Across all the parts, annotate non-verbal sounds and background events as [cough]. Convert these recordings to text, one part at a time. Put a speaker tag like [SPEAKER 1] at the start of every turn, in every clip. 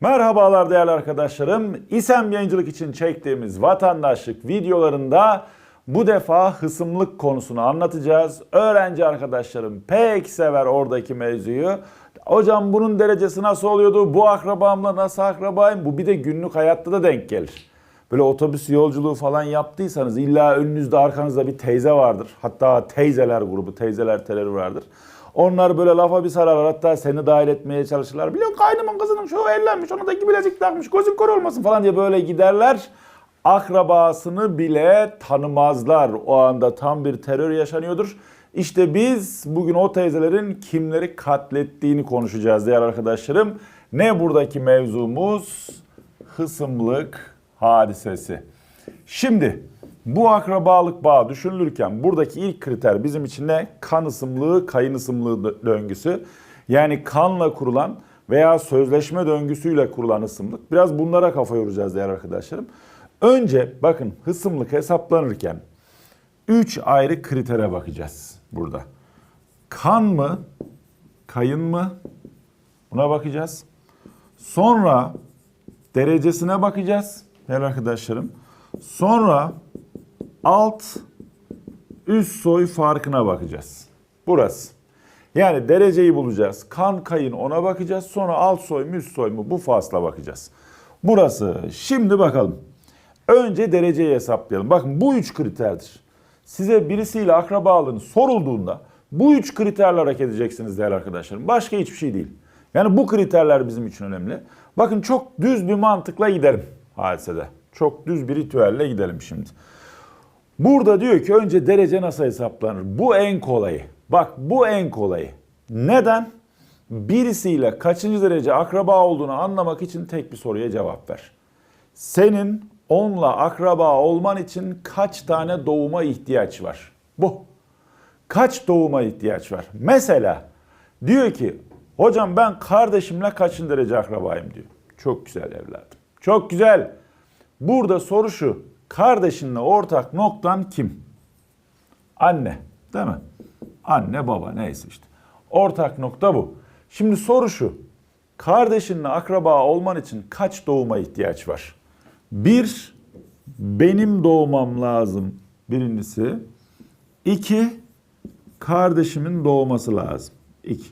[SPEAKER 1] Merhabalar değerli arkadaşlarım. İSEM yayıncılık için çektiğimiz vatandaşlık videolarında bu defa hısımlık konusunu anlatacağız. Öğrenci arkadaşlarım pek sever oradaki mevzuyu. Hocam bunun derecesi nasıl oluyordu? Bu akrabamla nasıl akrabayım? Bu bir de günlük hayatta da denk gelir. Böyle otobüs yolculuğu falan yaptıysanız illa önünüzde arkanızda bir teyze vardır. Hatta teyzeler grubu, teyzeler terörü vardır. Onlar böyle lafa bir sararlar hatta seni dahil etmeye çalışırlar. Biliyorsun kaynımın kızının şu evlenmiş ona da iki bilezik takmış gözün kör olmasın falan diye böyle giderler. Akrabasını bile tanımazlar. O anda tam bir terör yaşanıyordur. İşte biz bugün o teyzelerin kimleri katlettiğini konuşacağız değerli arkadaşlarım. Ne buradaki mevzumuz? Hısımlık hadisesi. Şimdi bu akrabalık bağı düşünülürken buradaki ilk kriter bizim için ne? Kan ısımlığı, kayın ısımlığı döngüsü. Yani kanla kurulan veya sözleşme döngüsüyle kurulan ısımlık. Biraz bunlara kafa yoracağız değerli arkadaşlarım. Önce bakın hısımlık hesaplanırken 3 ayrı kritere bakacağız burada. Kan mı? Kayın mı? Buna bakacağız. Sonra derecesine bakacağız değerli arkadaşlarım. Sonra alt üst soy farkına bakacağız. Burası. Yani dereceyi bulacağız. Kan kayın ona bakacağız. Sonra alt soy mu üst soy mu bu fasla bakacağız. Burası. Şimdi bakalım. Önce dereceyi hesaplayalım. Bakın bu üç kriterdir. Size birisiyle akrabalığınız sorulduğunda bu üç kriterle hareket edeceksiniz değerli arkadaşlarım. Başka hiçbir şey değil. Yani bu kriterler bizim için önemli. Bakın çok düz bir mantıkla gidelim hadisede. Çok düz bir ritüelle gidelim şimdi. Burada diyor ki önce derece nasıl hesaplanır? Bu en kolayı. Bak bu en kolayı. Neden? Birisiyle kaçıncı derece akraba olduğunu anlamak için tek bir soruya cevap ver. Senin onunla akraba olman için kaç tane doğuma ihtiyaç var? Bu. Kaç doğuma ihtiyaç var? Mesela diyor ki hocam ben kardeşimle kaçıncı derece akrabayım diyor. Çok güzel evladım. Çok güzel. Burada soru şu. Kardeşinle ortak noktan kim? Anne. Değil mi? Anne baba neyse işte. Ortak nokta bu. Şimdi soru şu. Kardeşinle akraba olman için kaç doğuma ihtiyaç var? Bir, benim doğmam lazım birincisi. İki, kardeşimin doğması lazım. İki.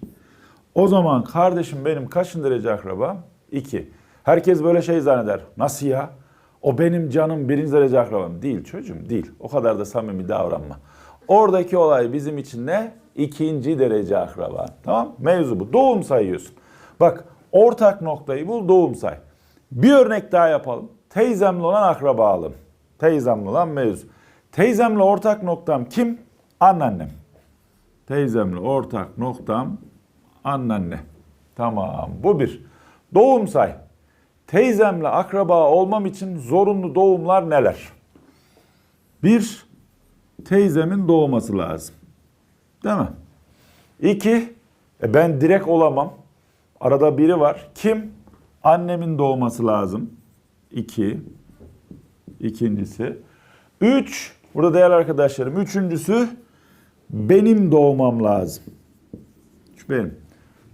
[SPEAKER 1] O zaman kardeşim benim kaçın derece akrabam? İki. Herkes böyle şey zanneder. Nasıl ya? O benim canım birinci derece akrabam. Değil çocuğum değil. O kadar da samimi davranma. Oradaki olay bizim için ne? İkinci derece akraba. Tamam Mevzu bu. Doğum sayıyorsun. Bak ortak noktayı bul doğum say. Bir örnek daha yapalım. Teyzemle olan akrabalığım. Teyzemle olan mevzu. Teyzemle ortak noktam kim? Anneannem. Teyzemle ortak noktam anneanne. Tamam bu bir. Doğum say. Teyzemle akraba olmam için zorunlu doğumlar neler? Bir, teyzemin doğması lazım. Değil mi? İki, e ben direkt olamam. Arada biri var. Kim? Annemin doğması lazım. İki. İkincisi. Üç, burada değerli arkadaşlarım. Üçüncüsü, benim doğmam lazım. Şu benim.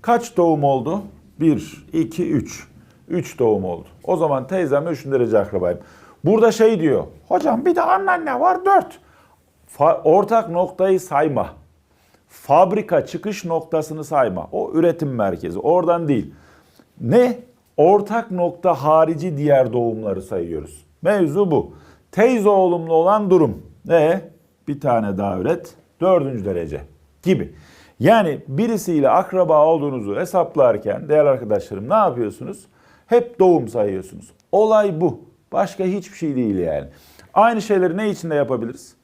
[SPEAKER 1] Kaç doğum oldu? Bir, iki, üç. 3 doğum oldu. O zaman teyzemle 3. derece akrabayım. Burada şey diyor. Hocam bir de anneanne var 4. ortak noktayı sayma. Fabrika çıkış noktasını sayma. O üretim merkezi. Oradan değil. Ne? Ortak nokta harici diğer doğumları sayıyoruz. Mevzu bu. Teyze oğlumlu olan durum. Ne? Bir tane daha üret. Dördüncü derece gibi. Yani birisiyle akraba olduğunuzu hesaplarken değerli arkadaşlarım ne yapıyorsunuz? Hep doğum sayıyorsunuz. Olay bu. Başka hiçbir şey değil yani. Aynı şeyleri ne için de yapabiliriz?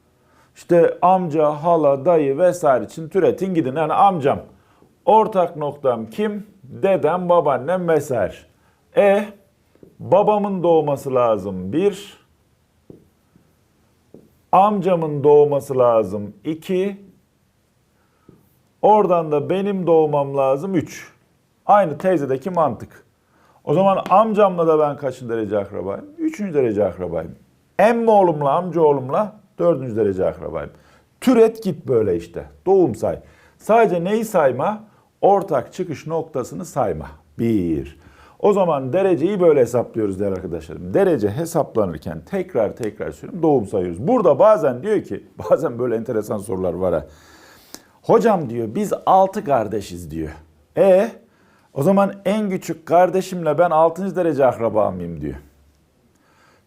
[SPEAKER 1] İşte amca, hala, dayı vesaire için türetin gidin. Yani amcam. Ortak noktam kim? Dedem, babaannem vesaire. E babamın doğması lazım. Bir. Amcamın doğması lazım. iki. Oradan da benim doğmam lazım. Üç. Aynı teyzedeki mantık. O zaman amcamla da ben kaçıncı derece akrabayım? Üçüncü derece akrabayım. Emmi oğlumla, amca oğlumla dördüncü derece akrabayım. Türet git böyle işte. Doğum say. Sadece neyi sayma? Ortak çıkış noktasını sayma. Bir. O zaman dereceyi böyle hesaplıyoruz değerli arkadaşlarım. Derece hesaplanırken tekrar tekrar söylüyorum doğum sayıyoruz. Burada bazen diyor ki [laughs] bazen böyle enteresan sorular var ha. Hocam diyor biz 6 kardeşiz diyor. E o zaman en küçük kardeşimle ben 6. derece akraba mıyım diyor.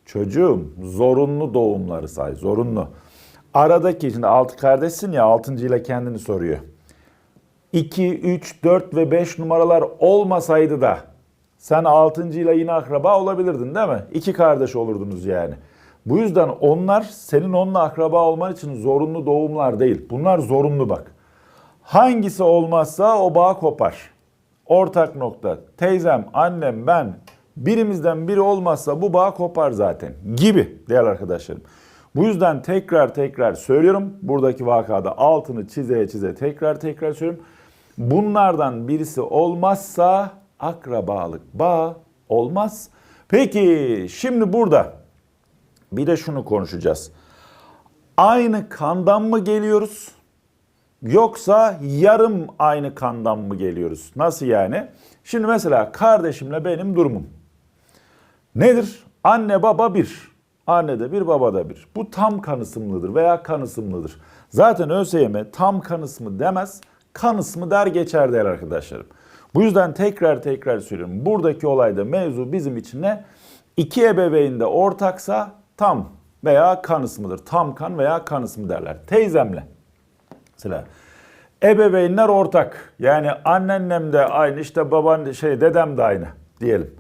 [SPEAKER 1] Çocuğum zorunlu doğumları say zorunlu. Aradaki şimdi 6 kardeşsin ya 6. ile kendini soruyor. 2, 3, 4 ve 5 numaralar olmasaydı da sen 6. ile yine akraba olabilirdin değil mi? İki kardeş olurdunuz yani. Bu yüzden onlar senin onunla akraba olman için zorunlu doğumlar değil. Bunlar zorunlu bak. Hangisi olmazsa o bağ kopar. Ortak nokta. Teyzem, annem, ben birimizden biri olmazsa bu bağ kopar zaten gibi değerli arkadaşlarım. Bu yüzden tekrar tekrar söylüyorum. Buradaki vakada altını çize çize tekrar tekrar söylüyorum. Bunlardan birisi olmazsa akrabalık bağ olmaz. Peki şimdi burada bir de şunu konuşacağız. Aynı kandan mı geliyoruz? Yoksa yarım aynı kandan mı geliyoruz? Nasıl yani? Şimdi mesela kardeşimle benim durumum. Nedir? Anne baba bir. Anne de bir baba da bir. Bu tam kanısımlıdır veya kanısımlıdır. Zaten ÖSYM tam kanısmı demez, kanısmı der geçer der arkadaşlarım. Bu yüzden tekrar tekrar söylüyorum. Buradaki olayda mevzu bizim için ne? İki ebeveyn de ortaksa tam veya kanısmıdır. Tam kan veya kanısmı derler. Teyzemle. Mesela ebeveynler ortak. Yani anneannem de aynı işte baban şey dedem de aynı diyelim.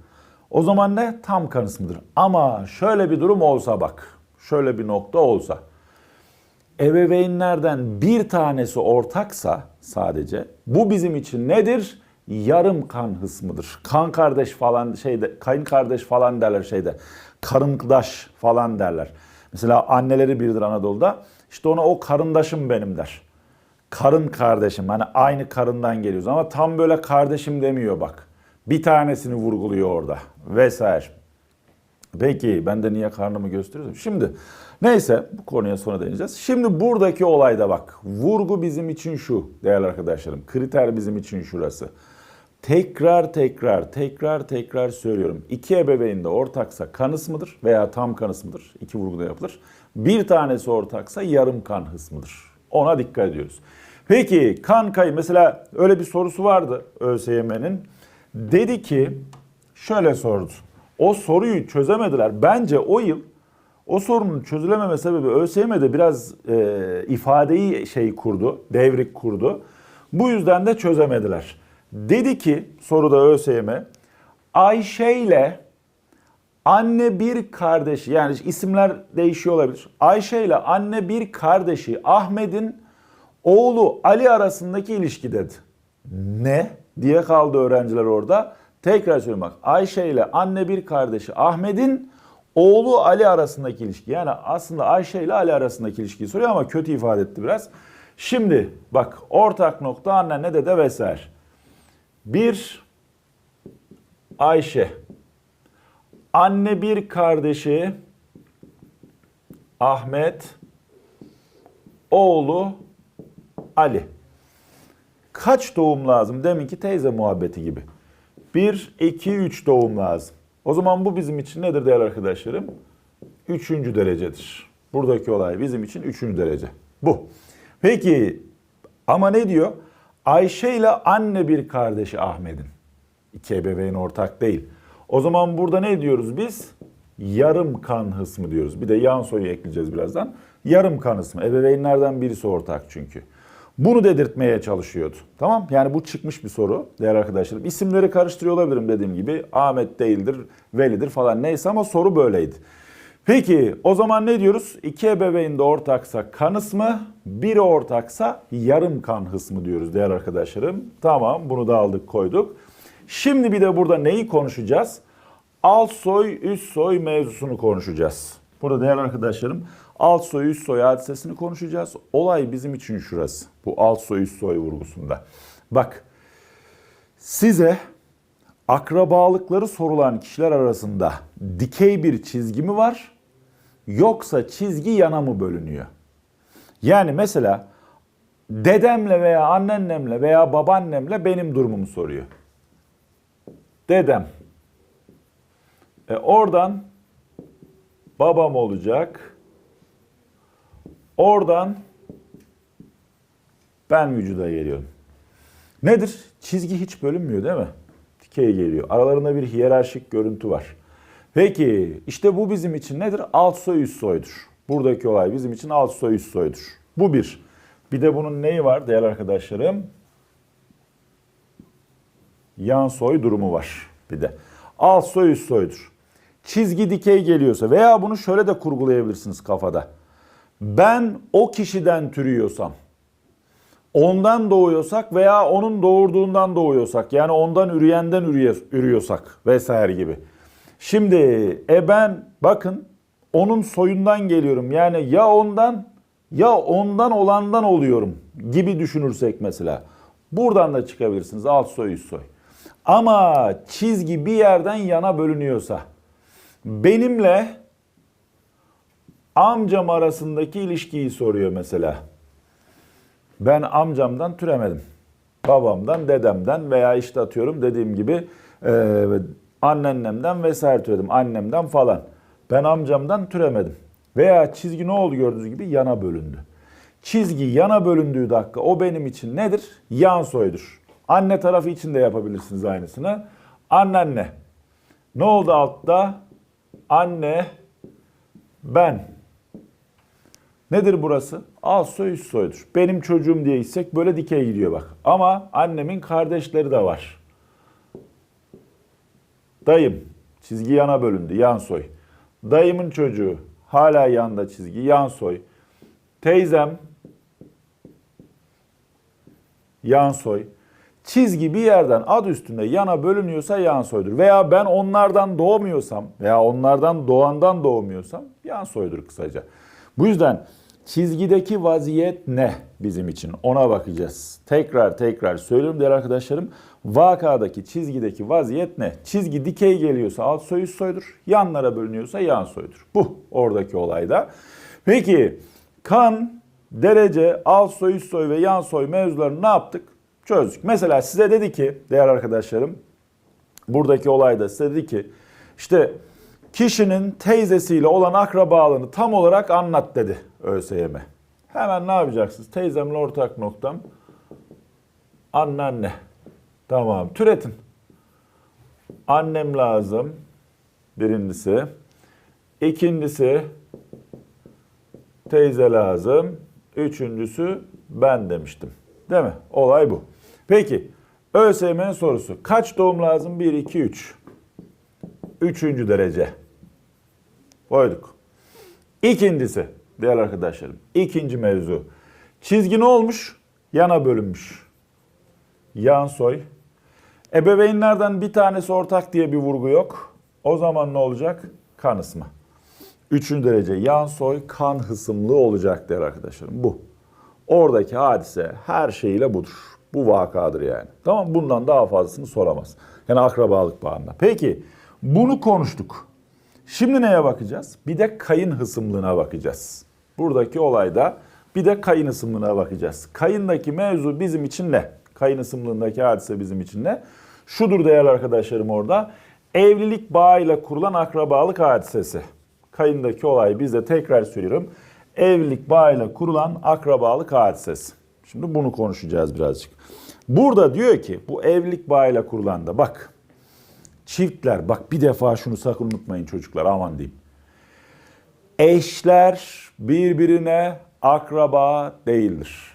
[SPEAKER 1] O zaman ne? Tam kanısmıdır. Ama şöyle bir durum olsa bak. Şöyle bir nokta olsa. Ebeveynlerden bir tanesi ortaksa sadece bu bizim için nedir? Yarım kan hısmıdır. Kan kardeş falan şeyde, kayın kardeş falan derler şeyde. Karındaş falan derler. Mesela anneleri biridir Anadolu'da. İşte ona o karındaşım benim der. Karın kardeşim hani aynı karından geliyoruz ama tam böyle kardeşim demiyor bak. Bir tanesini vurguluyor orada vesaire. Peki ben de niye karnımı gösteriyorum? Şimdi neyse bu konuya sonra değineceğiz. Şimdi buradaki olayda bak vurgu bizim için şu değerli arkadaşlarım. Kriter bizim için şurası. Tekrar tekrar tekrar tekrar söylüyorum. İki ebeveyn de ortaksa kanıs mıdır veya tam kanıs mıdır? İki vurguda yapılır. Bir tanesi ortaksa yarım kan hısmıdır. Ona dikkat ediyoruz. Peki kan kayı mesela öyle bir sorusu vardı ÖSYM'nin. Dedi ki şöyle sordu. O soruyu çözemediler. Bence o yıl o sorunun çözülememe sebebi ÖSYM'de biraz e, ifadeyi şey kurdu, devrik kurdu. Bu yüzden de çözemediler. Dedi ki soruda ÖSYM Ayşe ile anne bir kardeşi yani isimler değişiyor olabilir. Ayşe ile anne bir kardeşi Ahmet'in oğlu Ali arasındaki ilişki dedi. Ne? diye kaldı öğrenciler orada. Tekrar söylüyorum bak. Ayşe ile anne bir kardeşi Ahmet'in oğlu Ali arasındaki ilişki. Yani aslında Ayşe ile Ali arasındaki ilişkiyi soruyor ama kötü ifade etti biraz. Şimdi bak ortak nokta anne ne dede vesaire. Bir Ayşe. Anne bir kardeşi Ahmet. Oğlu Ali. Kaç doğum lazım? Deminki teyze muhabbeti gibi. 1, 2, 3 doğum lazım. O zaman bu bizim için nedir değerli arkadaşlarım? Üçüncü derecedir. Buradaki olay bizim için üçüncü derece. Bu. Peki ama ne diyor? Ayşe ile anne bir kardeşi Ahmet'in. İki ebeveyn ortak değil. O zaman burada ne diyoruz biz? Yarım kan hısmı diyoruz. Bir de yan soyu ekleyeceğiz birazdan. Yarım kan hısmı. Ebeveynlerden birisi ortak çünkü. Bunu dedirtmeye çalışıyordu. Tamam? Yani bu çıkmış bir soru değerli arkadaşlarım. İsimleri karıştırıyor olabilirim dediğim gibi. Ahmet değildir, Veli'dir falan neyse ama soru böyleydi. Peki o zaman ne diyoruz? İki ebeveyn de ortaksa kan hısmı, biri ortaksa yarım kan hısmı diyoruz değerli arkadaşlarım. Tamam bunu da aldık koyduk. Şimdi bir de burada neyi konuşacağız? Alt soy, üst soy mevzusunu konuşacağız. Burada değerli arkadaşlarım alt soy, üst soy hadisesini konuşacağız. Olay bizim için şurası. Bu alt soy, üst soy vurgusunda. Bak size akrabalıkları sorulan kişiler arasında dikey bir çizgi mi var? Yoksa çizgi yana mı bölünüyor? Yani mesela dedemle veya anneannemle veya babaannemle benim durumumu soruyor. Dedem E oradan babam olacak. Oradan ben vücuda geliyorum. Nedir? Çizgi hiç bölünmüyor değil mi? Dikey geliyor. Aralarında bir hiyerarşik görüntü var. Peki işte bu bizim için nedir? Alt soy üst soydur. Buradaki olay bizim için alt soy üst soydur. Bu bir. Bir de bunun neyi var değerli arkadaşlarım? Yan soy durumu var bir de. Alt soy üst soydur. Çizgi dikey geliyorsa veya bunu şöyle de kurgulayabilirsiniz kafada. Ben o kişiden türüyorsam, ondan doğuyorsak veya onun doğurduğundan doğuyorsak yani ondan üreyenden ürüyorsak vesaire gibi. Şimdi e ben bakın onun soyundan geliyorum yani ya ondan ya ondan olandan oluyorum gibi düşünürsek mesela. Buradan da çıkabilirsiniz alt soy üst soy. Ama çizgi bir yerden yana bölünüyorsa benimle amcam arasındaki ilişkiyi soruyor mesela. Ben amcamdan türemedim. Babamdan, dedemden veya işte atıyorum dediğim gibi e, anneannemden vesaire türedim. Annemden falan. Ben amcamdan türemedim. Veya çizgi ne oldu gördüğünüz gibi yana bölündü. Çizgi yana bölündüğü dakika o benim için nedir? Yan soydur. Anne tarafı için de yapabilirsiniz aynısını. Anneanne. Ne oldu altta? Anne, ben. Nedir burası? Alt soy üst soydur. Benim çocuğum diye gitsek böyle dikey gidiyor bak. Ama annemin kardeşleri de var. Dayım. Çizgi yana bölündü. Yan soy. Dayımın çocuğu. Hala yanda çizgi. Yan soy. Teyzem. Yan soy. Çizgi bir yerden ad üstünde yana bölünüyorsa yan soydur. Veya ben onlardan doğmuyorsam veya onlardan doğandan doğmuyorsam yan soydur kısaca. Bu yüzden çizgideki vaziyet ne bizim için ona bakacağız. Tekrar tekrar söylüyorum değerli arkadaşlarım. Vakadaki çizgideki vaziyet ne? Çizgi dikey geliyorsa alt soy üst soydur. Yanlara bölünüyorsa yan soydur. Bu oradaki olayda. Peki kan, derece, alt soy, üst soy ve yan soy mevzularını ne yaptık? Çözdük. Mesela size dedi ki değerli arkadaşlarım buradaki olayda size dedi ki işte kişinin teyzesiyle olan akrabalığını tam olarak anlat dedi ÖSYM. Hemen ne yapacaksınız? Teyzemle ortak noktam anneanne. Tamam türetin. Annem lazım. Birincisi. İkincisi teyze lazım. Üçüncüsü ben demiştim. Değil mi? Olay bu. Peki ÖSYM'nin sorusu. Kaç doğum lazım? 1, 2, 3. Üçüncü derece. Koyduk. İkincisi değerli arkadaşlarım. ikinci mevzu. Çizgi ne olmuş? Yana bölünmüş. Yan soy. Ebeveynlerden bir tanesi ortak diye bir vurgu yok. O zaman ne olacak? Kan ısma. Üçüncü derece yan soy kan hısımlığı olacak değerli arkadaşlarım. Bu. Oradaki hadise her şeyiyle budur. Bu vakadır yani. Tamam bundan daha fazlasını soramaz. Yani akrabalık bağında. Peki bunu konuştuk. Şimdi neye bakacağız? Bir de kayın hısımlığına bakacağız. Buradaki olayda bir de kayın hısımlığına bakacağız. Kayındaki mevzu bizim için ne? Kayın hısımlığındaki hadise bizim için ne? Şudur değerli arkadaşlarım orada. Evlilik bağıyla kurulan akrabalık hadisesi. Kayındaki olay bizde tekrar söylüyorum. Evlilik bağıyla kurulan akrabalık hadisesi. Şimdi bunu konuşacağız birazcık. Burada diyor ki bu evlilik bağıyla kurulan da bak çiftler bak bir defa şunu sakın unutmayın çocuklar aman diyeyim. Eşler birbirine akraba değildir.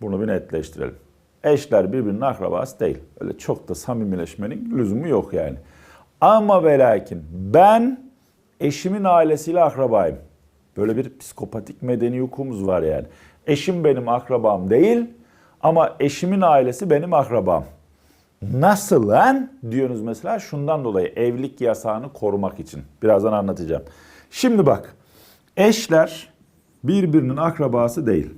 [SPEAKER 1] Bunu bir netleştirelim. Eşler birbirinin akrabası değil. Öyle çok da samimileşmenin lüzumu yok yani. Ama ve lakin ben eşimin ailesiyle akrabayım. Böyle bir psikopatik medeni hukukumuz var yani. Eşim benim akrabam değil ama eşimin ailesi benim akrabam. Nasıl lan diyorsunuz mesela şundan dolayı evlilik yasağını korumak için. Birazdan anlatacağım. Şimdi bak eşler birbirinin akrabası değil.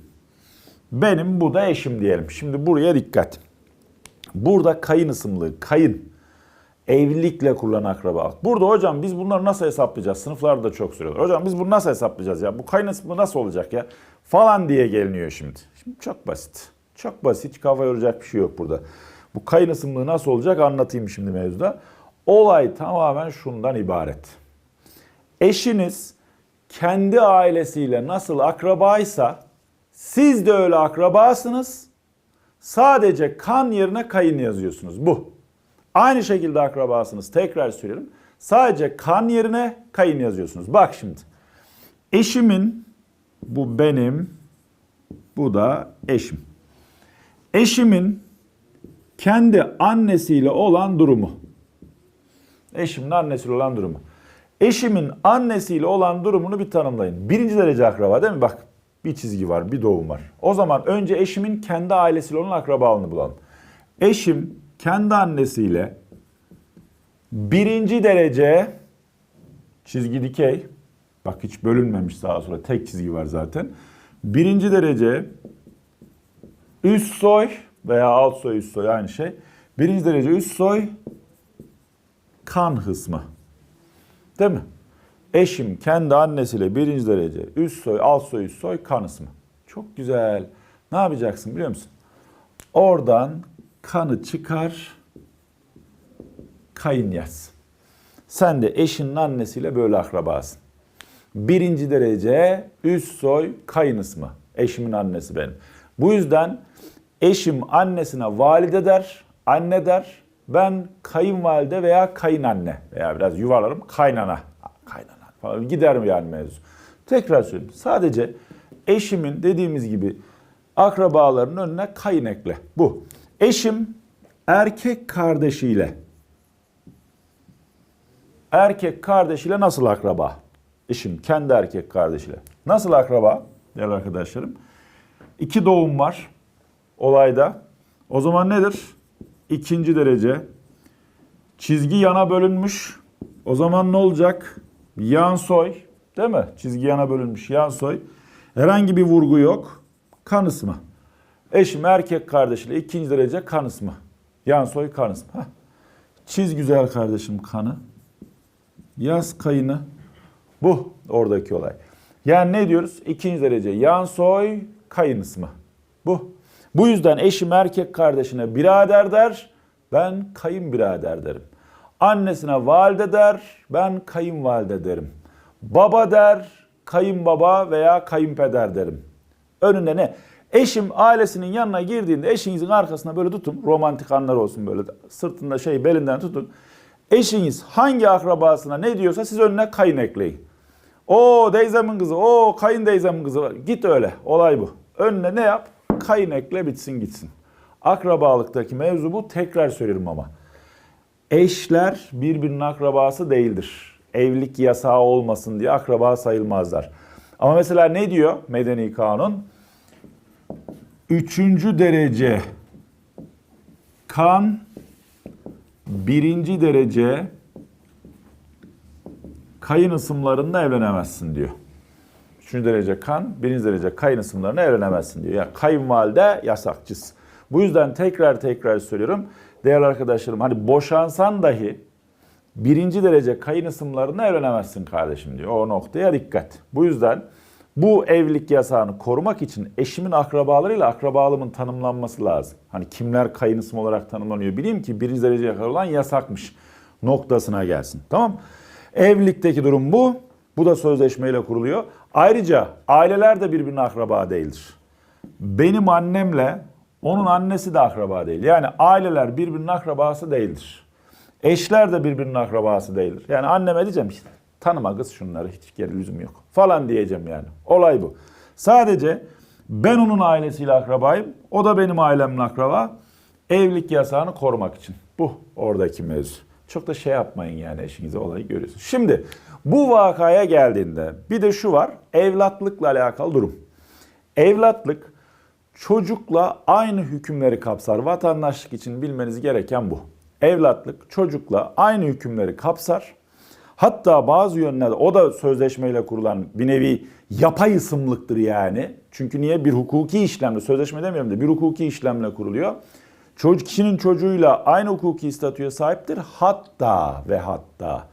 [SPEAKER 1] Benim bu da eşim diyelim. Şimdi buraya dikkat. Burada kayın ısımlığı, kayın evlilikle kurulan akrabalık. Burada hocam biz bunları nasıl hesaplayacağız? Sınıflarda da çok soruyorlar. Hocam biz bunu nasıl hesaplayacağız ya? Bu kayın ısımlığı nasıl olacak ya? Falan diye geliniyor şimdi. Şimdi çok basit. Çok basit. Hiç kafa yoracak bir şey yok burada. Bu kayın ısımlığı nasıl olacak anlatayım şimdi mevzuda. Olay tamamen şundan ibaret. Eşiniz kendi ailesiyle nasıl akrabaysa siz de öyle akrabasınız. Sadece kan yerine kayın yazıyorsunuz. Bu. Aynı şekilde akrabasınız. Tekrar söylüyorum. Sadece kan yerine kayın yazıyorsunuz. Bak şimdi. Eşimin bu benim bu da eşim. Eşimin kendi annesiyle olan durumu. Eşimin annesiyle olan durumu. Eşimin annesiyle olan durumunu bir tanımlayın. Birinci derece akraba değil mi? Bak bir çizgi var, bir doğum var. O zaman önce eşimin kendi ailesiyle olan akrabalığını bulalım. Eşim kendi annesiyle birinci derece çizgi dikey. Bak hiç bölünmemiş sağa sola. Tek çizgi var zaten. Birinci derece üst soy veya alt soy üst soy aynı şey. Birinci derece üst soy kan hısmı. Değil mi? Eşim kendi annesiyle birinci derece üst soy, alt soy, üst soy kan hısmı. Çok güzel. Ne yapacaksın biliyor musun? Oradan kanı çıkar, kayın yaz. Sen de eşinin annesiyle böyle akrabasın. Birinci derece üst soy kayın ismi. Eşimin annesi benim. Bu yüzden eşim annesine valide der, anne der. Ben kayınvalide veya kayınanne veya biraz yuvarlarım kaynana. Kaynana falan gider mi yani mevzu. Tekrar söyleyeyim. Sadece eşimin dediğimiz gibi akrabaların önüne kayın ekle. Bu. Eşim erkek kardeşiyle erkek kardeşiyle nasıl akraba? Eşim kendi erkek kardeşiyle. Nasıl akraba değerli arkadaşlarım? İki doğum var olayda. O zaman nedir? İkinci derece. Çizgi yana bölünmüş. O zaman ne olacak? Yan soy. Değil mi? Çizgi yana bölünmüş. Yan soy. Herhangi bir vurgu yok. Kan ismi. Eşim erkek kardeşiyle ikinci derece kan ismi. Yan soy kan ismi. Çiz güzel kardeşim kanı. Yaz kayını. Bu oradaki olay. Yani ne diyoruz? İkinci derece yan soy kayın ismi. Bu. Bu yüzden eşim erkek kardeşine birader der, ben kayınbirader derim. Annesine valide der, ben kayınvalide derim. Baba der, kayınbaba veya kayınpeder derim. Önünde ne? Eşim ailesinin yanına girdiğinde eşinizin arkasına böyle tutun. Romantik anlar olsun böyle. Sırtında şey belinden tutun. Eşiniz hangi akrabasına ne diyorsa siz önüne kayın ekleyin. O teyzemin kızı, o kayın teyzemin kızı. Git öyle. Olay bu. Önüne ne yap? Kayın ekle bitsin gitsin. Akrabalıktaki mevzu bu. Tekrar söylerim ama. Eşler birbirinin akrabası değildir. Evlilik yasağı olmasın diye akraba sayılmazlar. Ama mesela ne diyor Medeni Kanun? Üçüncü derece kan birinci derece kayın ısımlarında evlenemezsin diyor. Üçüncü derece kan, birinci derece kayın ısımlarına evlenemezsin diyor. Yani kayınvalide yasakçız. Bu yüzden tekrar tekrar söylüyorum. Değerli arkadaşlarım hani boşansan dahi birinci derece kayın ısımlarına evlenemezsin kardeşim diyor. O noktaya dikkat. Bu yüzden bu evlilik yasağını korumak için eşimin akrabalarıyla akrabalığımın tanımlanması lazım. Hani kimler kayın olarak tanımlanıyor bileyim ki birinci dereceye kadar olan yasakmış noktasına gelsin. Tamam Evlilikteki durum bu. Bu da sözleşmeyle kuruluyor. Ayrıca aileler de birbirine akraba değildir. Benim annemle onun annesi de akraba değil. Yani aileler birbirinin akrabası değildir. Eşler de birbirinin akrabası değildir. Yani anneme diyeceğim ki tanıma kız şunları hiç geri lüzum yok falan diyeceğim yani. Olay bu. Sadece ben onun ailesiyle akrabayım. O da benim ailemle akraba. Evlilik yasağını korumak için. Bu oradaki mevzu. Çok da şey yapmayın yani eşinize olayı görüyorsunuz. Şimdi bu vakaya geldiğinde bir de şu var. Evlatlıkla alakalı durum. Evlatlık çocukla aynı hükümleri kapsar. Vatandaşlık için bilmeniz gereken bu. Evlatlık çocukla aynı hükümleri kapsar. Hatta bazı yönlerde o da sözleşmeyle kurulan bir nevi yapay ısımlıktır yani. Çünkü niye? Bir hukuki işlemle, sözleşme demiyorum da bir hukuki işlemle kuruluyor. Çocuk kişinin çocuğuyla aynı hukuki statüye sahiptir. Hatta ve hatta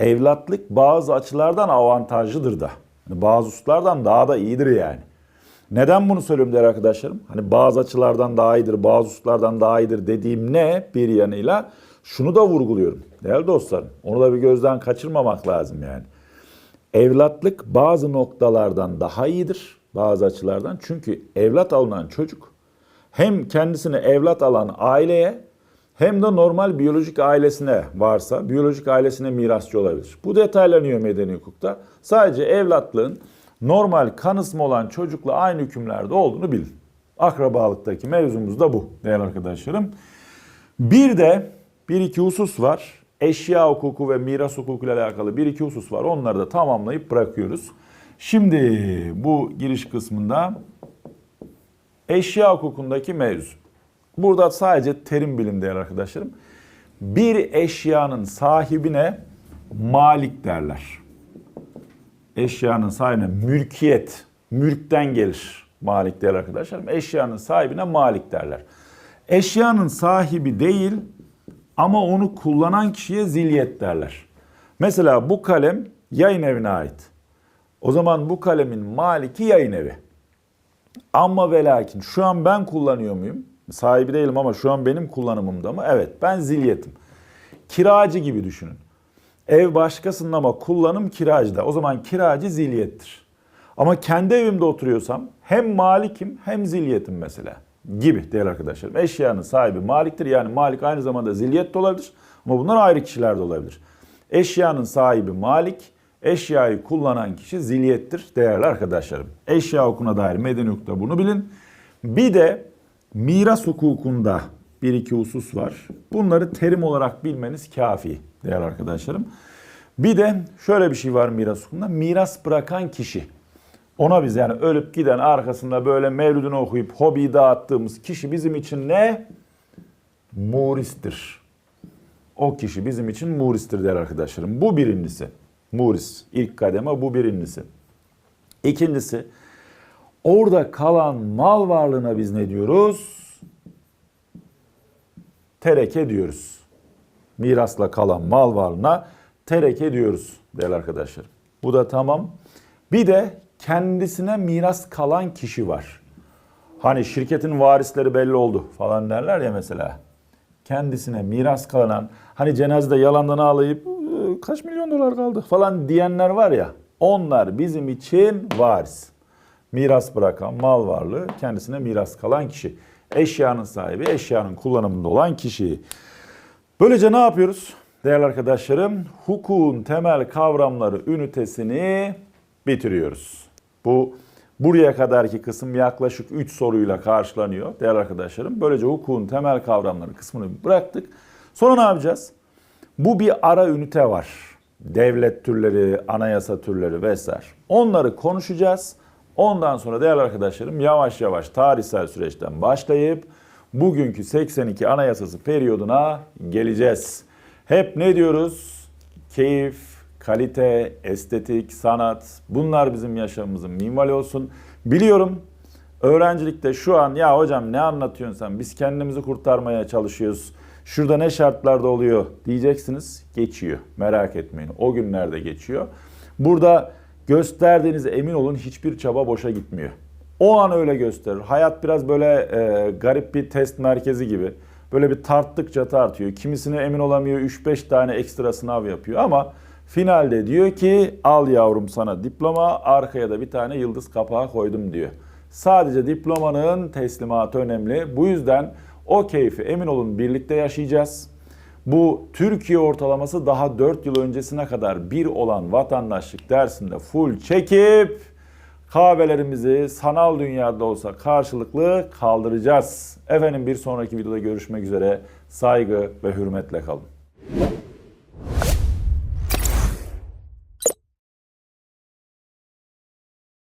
[SPEAKER 1] evlatlık bazı açılardan avantajlıdır da. Yani bazı hususlardan daha da iyidir yani. Neden bunu söylüyorum değerli arkadaşlarım? Hani bazı açılardan daha iyidir, bazı hususlardan daha iyidir dediğim ne bir yanıyla? Şunu da vurguluyorum değerli dostlarım. Onu da bir gözden kaçırmamak lazım yani. Evlatlık bazı noktalardan daha iyidir bazı açılardan. Çünkü evlat alınan çocuk hem kendisine evlat alan aileye hem de normal biyolojik ailesine varsa biyolojik ailesine mirasçı olabilir. Bu detaylanıyor medeni hukukta. Sadece evlatlığın normal kan olan çocukla aynı hükümlerde olduğunu bilin. Akrabalıktaki mevzumuz da bu değerli arkadaşlarım. Bir de bir iki husus var. Eşya hukuku ve miras hukuku ile alakalı bir iki husus var. Onları da tamamlayıp bırakıyoruz. Şimdi bu giriş kısmında eşya hukukundaki mevzu. Burada sadece terim bilim değerli arkadaşlarım. Bir eşyanın sahibine malik derler. Eşyanın sahibine mülkiyet, mülkten gelir malik değerli arkadaşlarım. Eşyanın sahibine malik derler. Eşyanın sahibi değil ama onu kullanan kişiye zilyet derler. Mesela bu kalem yayın evine ait. O zaman bu kalemin maliki yayın evi. Ama ve lakin şu an ben kullanıyor muyum? Sahibi değilim ama şu an benim kullanımımda mı? Evet ben zilyetim. Kiracı gibi düşünün. Ev başkasının ama kullanım kiracıda. O zaman kiracı zilyettir. Ama kendi evimde oturuyorsam hem malikim hem zilyetim mesela gibi değerli arkadaşlarım. Eşyanın sahibi maliktir. Yani malik aynı zamanda zilyet de olabilir. Ama bunlar ayrı kişiler de olabilir. Eşyanın sahibi malik, eşyayı kullanan kişi zilyettir değerli arkadaşlarım. Eşya hukukuna dair medeni hukukta bunu bilin. Bir de miras hukukunda bir iki husus var. Bunları terim olarak bilmeniz kafi değerli arkadaşlarım. Bir de şöyle bir şey var miras hukukunda. Miras bırakan kişi. Ona biz yani ölüp giden arkasında böyle mevlüdünü okuyup hobiyi dağıttığımız kişi bizim için ne? Muristir. O kişi bizim için muristir der arkadaşlarım. Bu birincisi. Muris. ilk kademe bu birincisi. İkincisi orada kalan mal varlığına biz ne diyoruz? Tereke diyoruz. Mirasla kalan mal varlığına tereke diyoruz değerli arkadaşlar. Bu da tamam. Bir de kendisine miras kalan kişi var. Hani şirketin varisleri belli oldu falan derler ya mesela. Kendisine miras kalan, hani cenazede yalandan ağlayıp "Ee, kaç milyon dolar kaldı falan diyenler var ya. Onlar bizim için varis. Miras bırakan mal varlığı kendisine miras kalan kişi. Eşyanın sahibi, eşyanın kullanımında olan kişi. Böylece ne yapıyoruz? Değerli arkadaşlarım, hukukun temel kavramları ünitesini bitiriyoruz. Bu buraya kadarki kısım yaklaşık 3 soruyla karşılanıyor değerli arkadaşlarım. Böylece hukukun temel kavramları kısmını bıraktık. Sonra ne yapacağız? Bu bir ara ünite var. Devlet türleri, anayasa türleri vesaire. Onları konuşacağız. Ondan sonra değerli arkadaşlarım yavaş yavaş tarihsel süreçten başlayıp bugünkü 82 anayasası periyoduna geleceğiz. Hep ne diyoruz? Keyif, kalite, estetik, sanat bunlar bizim yaşamımızın mimali olsun. Biliyorum öğrencilikte şu an ya hocam ne anlatıyorsun sen biz kendimizi kurtarmaya çalışıyoruz. Şurada ne şartlarda oluyor diyeceksiniz. Geçiyor. Merak etmeyin. O günlerde geçiyor. Burada gösterdiğinize emin olun hiçbir çaba boşa gitmiyor. O an öyle gösterir. Hayat biraz böyle e, garip bir test merkezi gibi. Böyle bir tarttıkça tartıyor. Kimisine emin olamıyor 3-5 tane ekstra sınav yapıyor ama finalde diyor ki al yavrum sana diploma arkaya da bir tane yıldız kapağı koydum diyor. Sadece diplomanın teslimatı önemli. Bu yüzden o keyfi emin olun birlikte yaşayacağız. Bu Türkiye ortalaması daha 4 yıl öncesine kadar bir olan vatandaşlık dersinde full çekip kahvelerimizi sanal dünyada olsa karşılıklı kaldıracağız. Efendim bir sonraki videoda görüşmek üzere. Saygı ve hürmetle kalın.